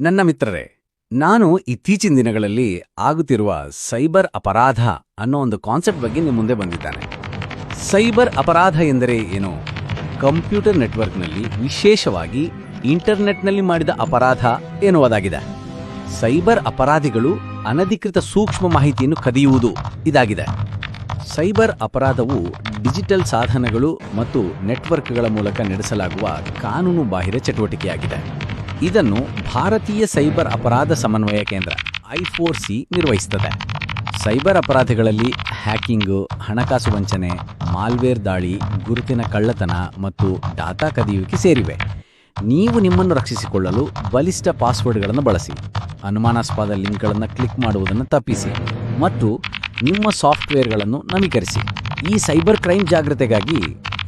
ನನ್ನ ಮಿತ್ರರೇ, ನಾನು ಇತ್ತೀಚಿನ ದಿನಗಳಲ್ಲಿ ಆಗುತ್ತಿರುವ ಸೈಬರ್ ಅಪರಾಧ ಅನ್ನೋ ಒಂದು ಕಾನ್ಸೆಪ್ಟ್ ಬಗ್ಗೆ ನಿಮ್ಮ ಮುಂದೆ ಬಂದಿದ್ದಾನೆ. ಸೈಬರ್ ಅಪರಾಧ ಎಂದರೆ ಏನು? ಕಂಪ್ಯೂಟರ್ ನೆಟ್ವರ್ಕ್ನಲ್ಲಿ ವಿಶೇಷವಾಗಿ ಇಂಟರ್ನೆಟ್ನಲ್ಲಿ ಮಾಡಿದ ಅಪರಾಧ ಎನ್ನುವುದಾಗಿದೆ. ಸೈಬರ್ ಅಪರಾಧಿಗಳು ಅನಧಿಕೃತ ಸೂಕ್ಷ್ಮ ಮಾಹಿತಿಯನ್ನು ಕದಿಯುವುದು ಇದಾಗಿದೆ. ಸೈಬರ್ ಅಪರಾಧವು ಡಿಜಿಟಲ್ ಸಾಧನಗಳು ಮತ್ತು ನೆಟ್ವರ್ಕ್ಗಳ ಮೂಲಕ ನಡೆಸಲಾಗುವ ಕಾನೂನು ಬಾಹಿರ ಚಟುವಟಿಕೆಯಾಗಿದೆ. ಇದನ್ನು ಭಾರತೀಯ ಸೈಬರ್ ಅಪರಾಧ ಸಮನ್ವಯ ಕೇಂದ್ರ ಐಫೋರ್ ಸಿ, ನಿರ್ವಹಿಸುತ್ತದೆ. ಸೈಬರ್ ಅಪರಾಧಗಳಲ್ಲಿ ಹ್ಯಾಕಿಂಗು, ಹಣಕಾಸು ವಂಚನೆ, ಮಾಲ್ವೇರ್ ದಾಳಿ, ಗುರುತಿನ ಕಳ್ಳತನ ಮತ್ತು ಡಾಟಾ ಕದಿಯುವಿಕೆ ಸೇರಿವೆ. ನೀವು ನಿಮ್ಮನ್ನು ರಕ್ಷಿಸಿಕೊಳ್ಳಲು ಬಲಿಷ್ಠ ಪಾಸ್ವರ್ಡ್ಗಳನ್ನು ಬಳಸಿ, ಅನುಮಾನಾಸ್ಪದ ಲಿಂಕ್ಗಳನ್ನು ಕ್ಲಿಕ್ ಮಾಡುವುದನ್ನು ತಪ್ಪಿಸಿ ಮತ್ತು ನಿಮ್ಮ ಸಾಫ್ಟ್ವೇರ್ಗಳನ್ನು ನವೀಕರಿಸಿ. ಈ ಸೈಬರ್ ಕ್ರೈಮ್ ಜಾಗೃತೆಗಾಗಿ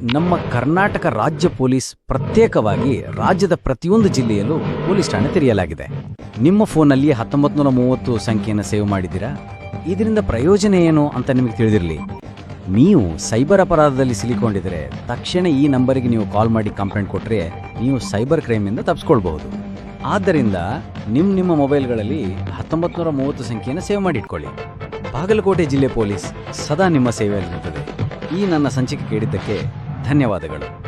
ನಮ್ಮ ಕರ್ನಾಟಕ ರಾಜ್ಯ ಪೊಲೀಸ್ ಪ್ರತ್ಯೇಕವಾಗಿ ರಾಜ್ಯದ ಪ್ರತಿಯೊಂದು ಜಿಲ್ಲೆಯಲ್ಲೂ ಪೊಲೀಸ್ ಠಾಣೆ ತೆರೆಯಲಾಗಿದೆ. ನಿಮ್ಮ ಫೋನಲ್ಲಿ ಹತ್ತೊಂಬತ್ತು ನೂರ ಮೂವತ್ತು ಸಂಖ್ಯೆಯನ್ನು ಸೇವ್ ಮಾಡಿದ್ದೀರಾ? ಇದರಿಂದ ಪ್ರಯೋಜನ ಏನು ಅಂತ ನಿಮಗೆ ತಿಳಿದಿರಲಿ. ನೀವು ಸೈಬರ್ ಅಪರಾಧದಲ್ಲಿ ಸಿಲುಕೊಂಡಿದ್ರೆ ತಕ್ಷಣ ಈ ನಂಬರಿಗೆ ನೀವು ಕಾಲ್ ಮಾಡಿ ಕಂಪ್ಲೇಂಟ್ ಕೊಟ್ಟರೆ ನೀವು ಸೈಬರ್ ಕ್ರೈಮಿಂದ ತಪ್ಪಿಸ್ಕೊಳ್ಬಹುದು ಆದ್ದರಿಂದ ನಿಮ್ಮ ನಿಮ್ಮ ಮೊಬೈಲ್ಗಳಲ್ಲಿ ಹತ್ತೊಂಬತ್ತು ನೂರ ಮೂವತ್ತು ಸಂಖ್ಯೆಯನ್ನು ಸೇವ್ ಮಾಡಿಟ್ಕೊಳ್ಳಿ. ಬಾಗಲಕೋಟೆ ಜಿಲ್ಲೆ ಪೊಲೀಸ್ ಸದಾ ನಿಮ್ಮ ಸೇವೆಯಲ್ಲಿರುತ್ತದೆ. ಈ ನನ್ನ ಸಂಚಿಕೆ ಕೇಳಿದ್ದಕ್ಕೆ ಧನ್ಯವಾದಗಳು.